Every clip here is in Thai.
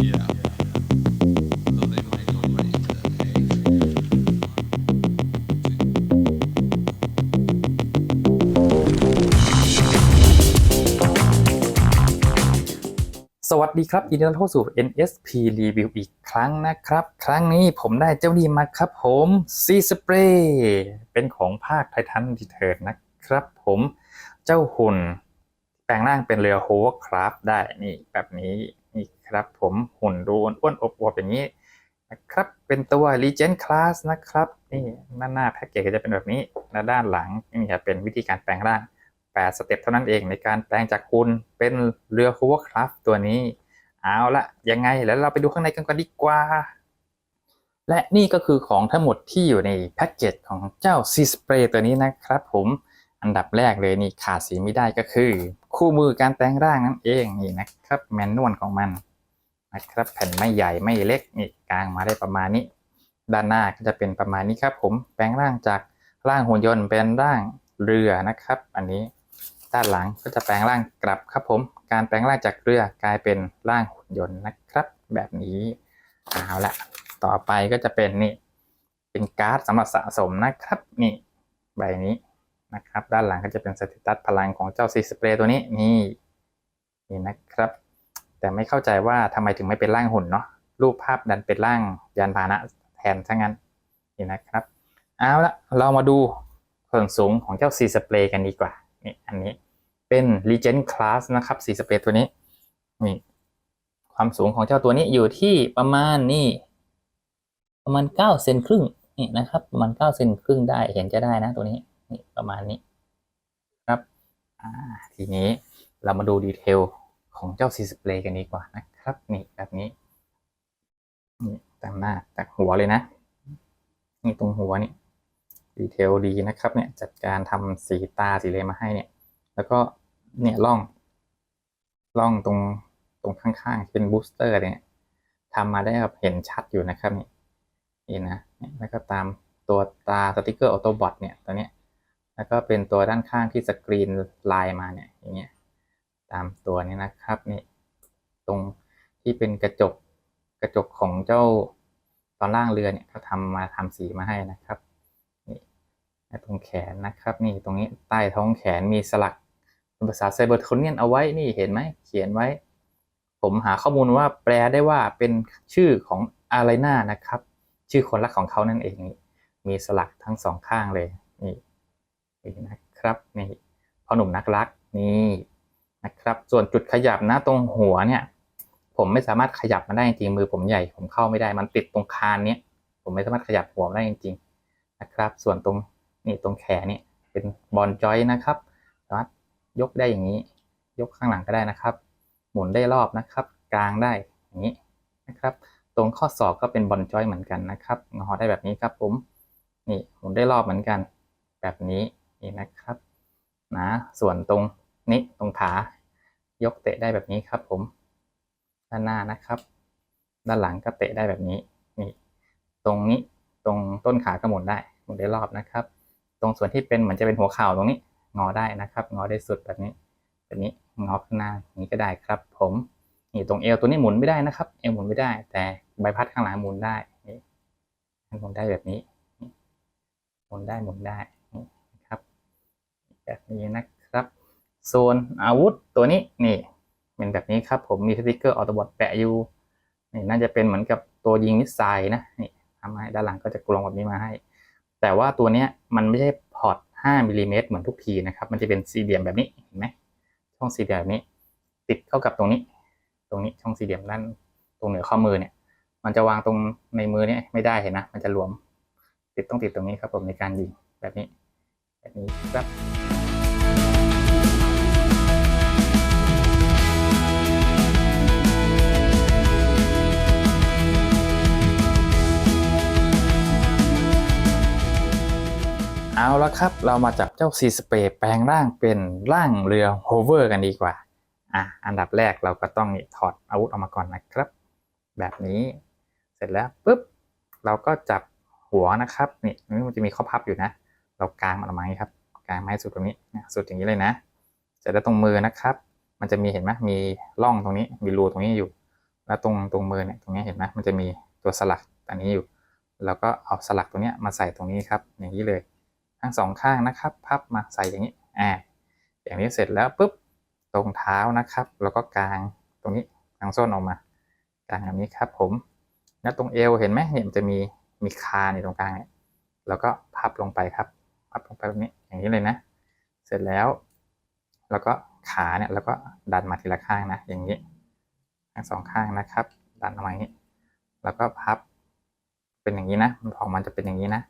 สวัสดีครับยินดีต้อนรับเข้าสู่ NSP Review อีกครั้งนะครับ ครั้งนี้ผมได้เจ้านี้มาครับผมซีสเปรย์เป็นของภาคไททันดีเทิร์นะครับผมเจ้าหุ่น แปลงร่างเป็นเรือโฮเวอร์คราฟได้นี่แบบนี้ นี่ครับผมหุ่นดูอ้วนอบอวบอย่างนี้นะครับเป็นตัว Legend Class นะครับนี่ด้าหน้าแพ็กเกจก็จะเป็นแบบนี้และด้านหลังนี่จะเป็นวิธีการแปลงร่าง8สเต็ปเท่านั้นเองในการแปลงจากหุ่นเป็นเรือโฮเวคราฟตัวนี้ เอาละยังไงแล้วเราไปดูข้างในกันก่อนดีกว่า และนี่ก็คือของทั้งหมดที่อยู่ในแพ็กเกจของเจ้าซีสเปรย์ตัวนี้นะครับผม อันดับแรกเลยนี่ขาดสีไม่ได้ก็คือ คู่มือการแปลงร่างนั่นเองนี่นะครับแมนนวลของมันนะครับแผ่นไม่ใหญ่ไม่เล็กนี่กลางมาได้ประมาณนี้ ด้านหน้าก็จะเป็นประมาณนี้ครับ ผมแปลงร่างจากร่างหุ่นยนต์เป็นร่างเรือนะครับ อันนี้ด้านหลังก็จะแปลงร่างกลับครับผม การแปลงร่างจากเรือกลายเป็นร่างหุ่นยนต์นะครับ แบบนี้เอาละต่อไปก็จะเป็นนี่เป็นการ์ดสำหรับสะสมนะครับ นี่ใบนี้ นะครับ ด้านหลังก็จะเป็นสเตตัสพลังของเจ้าซีสเปรย์ตัวนี้นี่นี่นะครับ แต่ไม่เข้าใจว่าทำไมถึงไม่เป็นร่างหุ่นเนาะรูปภาพดันเป็นร่างยานพาหนะแทนซะงั้นนี่นะครับเอาละเรามาดูส่วนสูงของเจ้าซีสเปรย์กันดีกว่านี่อันนี้เป็น Legend Class นะครับสีสเปรย์ตัวนี้นี่ความสูงของเจ้าตัวนี้อยู่ที่ประมาณนี่ประมาณเก้าเซนครึ่งนี่นะครับประมาณเก้าเซนครึ่งได้เห็นจะได้นะตัวนี้ นี่ประมาณนี้ครับทีนี้เรามาดูดีเทลของเจ้าซีสเปรย์กันดีกว่านะครับ นี่แบบนี้นี่ตั้งหน้าจากหัวเลยนะ นี่ตรงหัวนี่ดีเทลดีนะครับ เนี่ยจัดการทำสีตาสีเลมาให้เนี่ย แล้วก็เนี่ยร่องร่องตรงตรงข้างๆเป็นบูสเตอร์เนี่ยทำมาได้แบบเห็นชัดอยู่นะครับนี่นี่นะแล้วก็ตามตัวตาสติกเกอร์ออโตบอทเนี่ยตัวเนี้ย แล้วก็เป็นตัวด้านข้างที่สกรีนลายมาเนี่ยอย่างเงี้ยตามตัวนี้นะครับนี่ตรงที่เป็นกระจกกระจกของเจ้าตอนล่างเรือเนี่ยเขาทำมาทำสีมาให้นะครับนี่ตรงแขนนะครับ นี่ตรงนี้ใต้ท้องแขนมีสลักเป็นภาษาไซเบอร์โทเนียนเอาไว้นี่เห็นไหมเขียนไว้ ผมหาข้อมูลว่าแปลได้ว่าเป็นชื่อของอารีนานะครับ ชื่อคนรักของเขานั่นเองนี่มีสลักทั้งสองข้างเลย นี่นะครับนี่พ่อหนุ่มนักรักนี่นะครับ ส่วนจุดขยับนะตรงหัวเนี่ย ผมไม่สามารถขยับมันได้จริงมือผมใหญ่ผมเข้าไม่ได้มันติดตรงคานเนี้ยผมไม่สามารถขยับหัวได้จริงๆนะครับ ส่วนตรงนี่ตรงแขนเนี่ยเป็นบอลจอยนะครับสามารถยกได้อย่างนี้ ยกข้างหลังก็ได้นะครับ หมุนได้รอบนะครับ กลางได้อย่างนี้นะครับ ตรงข้อศอกก็เป็นบอลจอยเหมือนกันนะครับงอได้แบบนี้ครับผมนี่หมุนได้รอบเหมือนกัน แบบนี้ นี่นะครับนะส่วนตรงนี้ตรงขายกเตะได้แบบนี้ครับผม ด้านหน้านะครับ ด้านหลังก็เตะได้แบบนี้นี่ตรงนี้ตรงต้นขาก็หมุนได้หมุนได้รอบนะครับ ตรงส่วนที่เป็นเหมือนจะเป็นหัวเข่าตรงนี้งอได้นะครับ งอได้สุดแบบนี้แบบนี้งอข้างหน้าอย่างนี้ก็ได้ครับ ผมนี่ตรงเอวตัวนี้หมุนไม่ได้นะครับเอวหมุนไม่ได้ แต่ใบพัดข้างหลังหมุนได้นี่หมุนได้แบบนี้หมุนได้หมุนได้ แบบนี้นะครับ โซนอาวุธตัวนี้นี่เป็นแบบนี้ครับผมมีสติกเกอร์ออโตบอทแปะอยู่นี่น่าจะเป็นเหมือนกับตัวยิงมิสไซล์นะนี่ทำให้ด้านหลังก็จะกลองแบบนี้มาให้ แต่ว่าตัวเนี้ยมันไม่ใช่พอร์ต5มิลลิเมตรเหมือนทุกทีนะครับ มันจะเป็นสี่เหลี่ยมแบบนี้เห็นไหมช่องสี่เหลี่ยมแบบนี้ ติดเข้ากับตรงนี้ ตรงนี้ช่องสี่เหลี่ยมด้านตรงเหนือข้อมือเนี่ย มันจะวางตรงในมือเนี่ยไม่ได้เห็นนะ มันจะรวม ติดต้องติดตรงนี้ครับผมในการยิงแบบนี้ แบบนี้ครับ เอาละครับ เรามาจับเจ้าซีสเปรย์แปลงร่างเป็นร่างเรือโฮเวอร์กันดีกว่า อะ อันดับแรกเราก็ต้องถอดอาวุธออกมาก่อนนะครับ แบบนี้เสร็จแล้วปุ๊บเราก็จับหัวนะครับนี่มันจะมีข้อพับอยู่นะ เรากางมันออกมางี้ครับกางไมาให้สุดตรงนี้นะสุดอย่างนี้เลยนะเสร็จแล้วตรงมือนะครับ มันจะมีเห็นไหมมีร่องตรงนี้มีรูตรงนี้อยู่ แล้วตรงตรงมือเนี่ยตรงนี้เห็นไหมมันจะมีตัวสลักอันนี้อยู่ แล้วก็เอาสลักตรงเนี้ยมาใส่ตรงนี้ครับ อย่างนี้เลย ทั้งสองข้างนะครับ พับมาใส่อย่างนี้อ่าอย่างนี้เสร็จแล้วปุ๊บตรงเท้านะครับ แล้วก็กางตรงนี้กางส้นออกมากางแบบนี้ครับ ผมแล้วตรงเอวเห็นไหมเนี่ยมันจะมีมีคาในตรงกลางเนี่ยแล้วก็พับลงไปครับ พับลงไปแบบนี้อย่างนี้เลยนะ เสร็จแล้ว แล้วก็ขาเนี่ยแล้วก็ดันมาทีละข้างนะ อย่างนี้ทั้งสองข้างนะครับ ดันออกมาอย่างนี้ แล้วก็พับเป็นอย่างนี้นะมันออกมันจะเป็นอย่างนี้นะ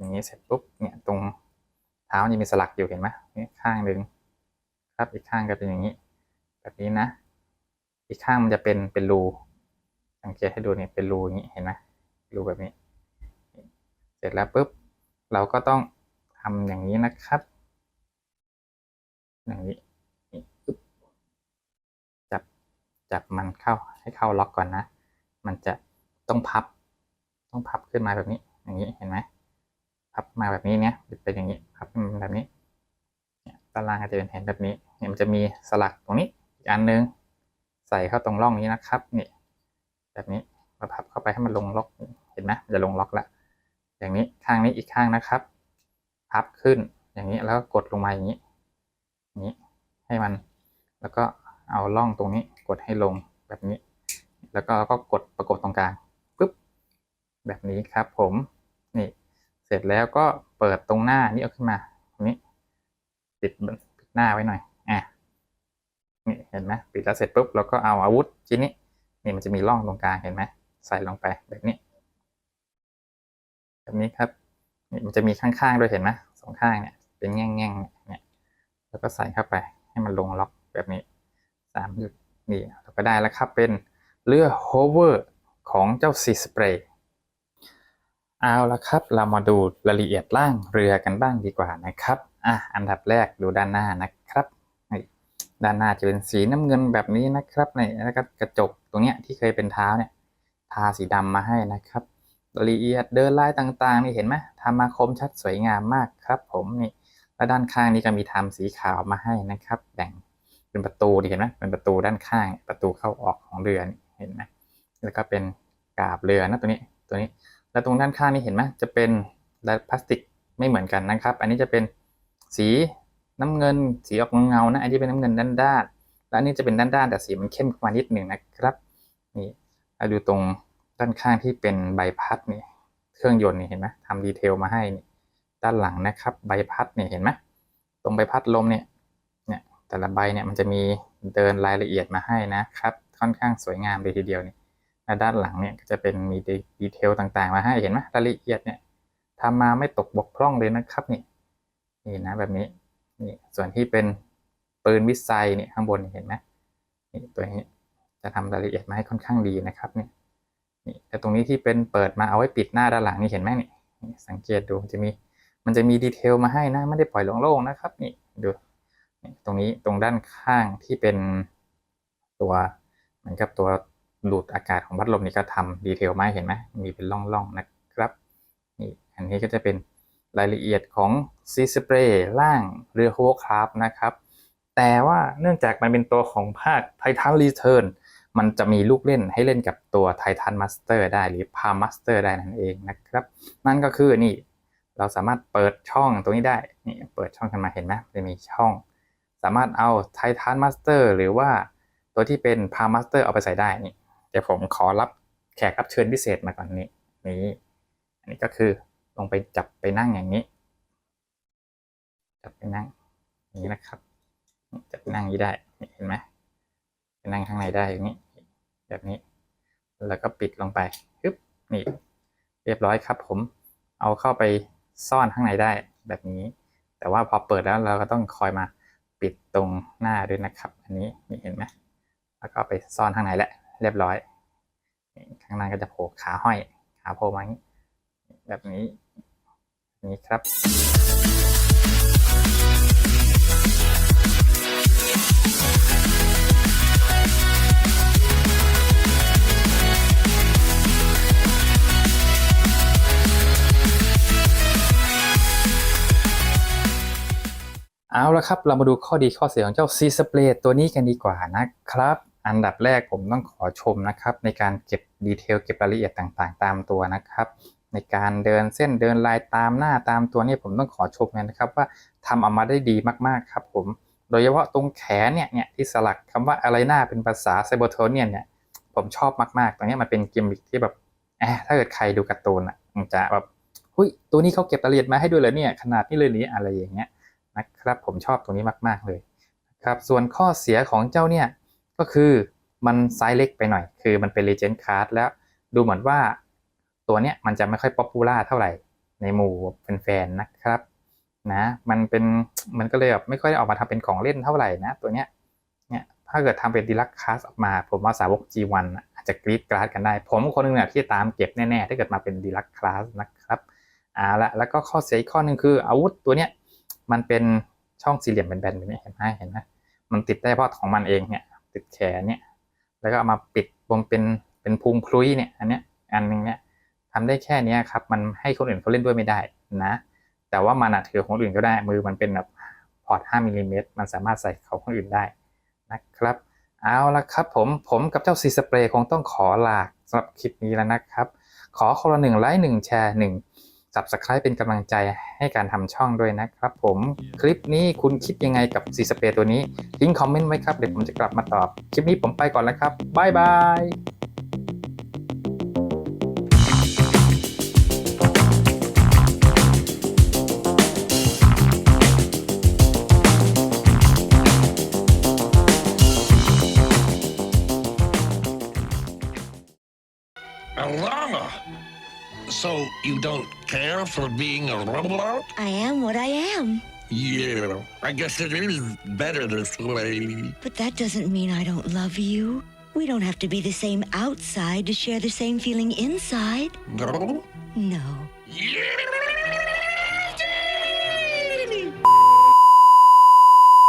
อย่างนี้เสร็จปุ๊บเนี่ยตรงเท้ามันจะมีสลักอยู่เห็นไหมนี่ข้างหนึ่งครับอีกข้างก็เป็นอย่างนี้ แบบนี้นะ อีกข้างมันจะเป็นเป็นรูสังเกตให้ดูเนี่ยเป็นรูอย่างนี้เห็นไหมรูแบบนี้ เสร็จแล้วปุ๊บเราก็ต้องทำอย่างนี้นะครับ อย่างนี้จับจับมันเข้าให้เข้าล็อกก่อนนะ มันจะต้องพับ ต้องพับขึ้นมาแบบนี้ อย่างนี้เห็นไหม พับมาแบบนี้เนี่ยเป็นอย่างนี้พับแบบนี้เนี่ยตารางก็จะเป็นแผนแบบนี้เนี่ยมันจะมีสลักตรงนี้อีกอันนึงใส่เข้าตรงร่องนี้นะครับนี่แบบนี้มาพับเข้าไปให้มันลงล็อกเห็นไหมจะลงล็อกแล้วอย่างนี้ข้างนี้อีกข้างนะครับ พับขึ้นอย่างนี้แล้วก็กดลงมาอย่างนี้นี้ให้มันแล้วก็เอาร่องตรงนี้กดให้ลงแบบนี้ แล้วก็ก็กดประกบตรงกลางปุ๊บแบบนี้ครับผม เสร็จแล้วก็เปิดตรงหน้านี่เอาขึ้นมาตรงนี้ปิดปิดหน้าไว้หน่อยอะนี่เห็นไหมปิดแล้วเสร็จปุ๊บเราก็เอาอาวุธชิ้นนี้นี่มันจะมีร่องตรงกลางเห็นไหมใส่ลงไปแบบนี้ แบบนี้ครับนี่มันจะมีข้างๆด้วยเห็นไหมสองข้างเนี่ยเป็นแง่งๆเนี่ยแล้วก็ใส่เข้าไปให้มันลงล็อกแบบนี้สามจุดนี่เราก็ได้แล้วครับเป็นเรือโฮเวอร์ของเจ้าซีสเปรย์ เอาละครับ เรามาดูรายละเอียดล่างเรือกันบ้างดีกว่านะครับอะอันดับแรกดูด้านหน้านะครับด้านหน้าจะเป็นสีน้ำเงินแบบนี้นะครับนี่แล้วก็กระจกตรงเนี้ยที่เคยเป็นเท้าเนี่ยทาสีดำมาให้นะครับรายละเอียดเดินลายต่างๆนี่เห็นไหมทำมาคมชัดสวยงามมากครับผมนี่แล้วด้านข้างนี้ก็มีทำสีขาวมาให้นะครับแบ่งเป็นประตูเห็นไหมเป็นประตูด้านข้างประตูเข้าออกของเรือนเห็นไหมแล้วก็เป็นกาบเรือนะตัวนี้ตัวนี้ แล้วตรงด้านข้างนี่เห็นไหมจะเป็นพลาสติกไม่เหมือนกันนะครับ อันนี้จะเป็นสีน้ำเงิน สีออกเงาๆนะอันนี้เป็นน้ำเงินด้านด้านๆแล้วอันนี้จะเป็นด้านด้านๆแต่สีมันเข้มกว่านิดหนึ่งนะครับนี่เราดูตรงด้านข้างที่เป็นใบพัดนี่เครื่องยนต์นี่เห็นไหมทำดีเทลมาให้นี่ด้านหลังนะครับ ใบพัดนี่เห็นไหมตรงใบพัดลมเนี่ยเนี่ยแต่ละใบเนี่ยมันจะมีเดินรายละเอียดมาให้นะครับ ค่อนข้างสวยงามเลยทีเดียวนี่ ด้านหลังเนี่ยก็จะเป็นมีดีเทลต่างๆ มาให้เห็นไหมรายละเอียดเนี่ยทำมาไม่ตกบกพร่องเลยนะครับนี่นี่นะแบบนี้นี่ส่วนที่เป็นปืนวิสัยเนี่ยข้างบนเห็นไหมนี่ตัวนี้จะทำรายละเอียดมาให้ค่อนข้างดีนะครับนี่นี่แต่ตรงนี้ที่เป็นเปิดมาเอาไว้ปิดหน้าด้านหลังนี่เห็นไหมนี่นี่สังเกตดูจะมีมันจะมีดีเทลมาให้นะไม่ได้ปล่อยโล่งๆนะครับนี่ดูนี่ตรงนี้ตรงด้านข้างที่เป็นตัวเหมือนกับตัว ดูดอากาศของพัดลมนี่ก็ทำดีเทลมาให้เห็นไหมมีเป็นร่องๆนะครับนี่อันนี้ก็จะเป็นรายละเอียดของซีสเปรย์ล่างเรือโฮคราฟนะครับ แต่ว่าเนื่องจากมันเป็นตัวของภาคไททันรีเทิร์นมันจะมีลูกเล่นให้เล่นกับตัวไททันมาสเตอร์ได้หรือพามาสเตอร์ได้นั่นเองนะครับ นั่นก็คือนี่เราสามารถเปิดช่องตรงนี้ได้นี่เปิดช่องขึ้นมาเห็นไหมจะมีช่อง สามารถเอาไททันมาสเตอร์หรือว่าตัวที่เป็นพามาสเตอร์เอาไปใส่ได้นี่ เดี๋ยวผมขอรับแขกรับเชิญพิเศษมาก่อนนี้นี่อันนี้ก็คือลงไปจับไปนั่งอย่างนี้ จับไปนั่งนี้นะครับจะไปนั่งนี้ได้เห็นไหมไปนั่งข้างในได้อย่างนี้ แบบนี้ แล้วก็ปิดลงไปฮึบนี่ เรียบร้อยครับ ผมเอาเข้าไปซ่อนข้างในได้แบบนี้ แต่ว่าพอเปิดแล้วเราก็ต้องคอยมาปิดตรงหน้าด้วยนะครับ อันนี้นี่เห็นไหมแล้วก็ไปซ่อนข้างในแหล้ว เรียบร้อย ข้างในก็จะโผล่ขาห้อย ขาโผล่มาแบบนี้นี่ครับเอาละครับ เรามาดูข้อดีข้อเสียของเจ้า C Spray ตัวนี้กันดีกว่านะครับ อันดับแรกผมต้องขอชมนะครับ ในการเก็บดีเทลเก็บรายละเอียดต่างๆ ตามตัวนะครับ ในการเดินเส้นเดินลายตามหน้าตามตัวนี่ผมต้องขอชมเลยนะครับ ว่าทำออกมาได้ดีมากๆครับผมโดยเฉพาะตรงแขนเนี่ยเนี่ยที่สลักคำว่าอะไรหน้าเป็นภาษาไซโบอร์โทเนียนเนี่ยผมชอบมากๆ ตรงนี้มันเป็นกิมมิคที่แบบแอบถ้าเกิดใครดูการ์ตูนอะมันจะแบบหุยตัวนี้เขาเก็บรายละเอียดมาให้ด้วยเหรอเนี่ยขนาดนี้เลยนี้อะไรอย่างเงี้ยนะครับผมชอบตรงนี้มาก ๆเลยครับส่วนข้อเสียของเจ้าเนี่ย ก็คือมันไซส์เล็กไปหน่อย คือมันเป็น Legend Card แล้วดูเหมือนว่าตัวเนี้ยมันจะไม่ค่อยป๊อปปูล่าเท่าไหร่ในหมู่แฟนๆนะครับนะมันเป็นมันก็เลยแบบไม่ค่อยได้ออกมาทำเป็นของเล่นเท่าไหร่นะตัวเนี้ยเนี่ยถ้าเกิดทำเป็นดีลักคลาสออกมา ผมว่าสาวก G1 อาจจะกรีดกราดกันได้ ผมคนหนึงเนี่ยที่ตามเก็บแน่ๆถ้าเกิดมาเป็นดีลักคลาสนะครับอ่าละแล้วก็ข้อเสียอีกข้อหนึ่งคืออาวุธตัวเนี้ยมันเป็นช่องสี่เหลี่ยมแบนๆแบบนี้เห็นไหมเห็นไหมมันติดได้เพราะของมันเองเนี่ย ติดแขนเนี่ย แล้วก็เอามาปิดบนเป็นเป็นพุงพลุยเนี่ย อันเนี้ยอันนึงเนี่ยทำได้แค่เนี้ยครับ มันให้คนอื่นเขาเล่นด้วยไม่ได้นะ แต่ว่ามันอะถือของอื่นก็ได้ มือมันเป็นแบบพอร์ต5มิลลิเมตรมันสามารถใส่เของคนอื่นได้นะครับ เอาละครับผม ผมกับเจ้าซีสเปรย์คงต้องขอลาสำหรับคลิปนี้แล้วนะครับ ขอคนละหนึ่งไลค์หนึ่งแชร์หนึ่ง subscribe เป็นกำลังใจให้การทำช่องด้วยนะครับผม คลิปนี้คุณคิดยังไงกับซีสเปรย์ตัวนี้ ทิ้งคอมเมนต์ไว้ครับ เดี๋ยวผมจะกลับมาตอบ คลิปนี้ผมไปก่อนแล้วครับบ๊ายบาย A llama. So you don't care for being a robot? I am what I am. Yeah, I guess it is better this way. But that doesn't mean I don't love you. We don't have to be the same outside to share the same feeling inside. No? No. Yeah!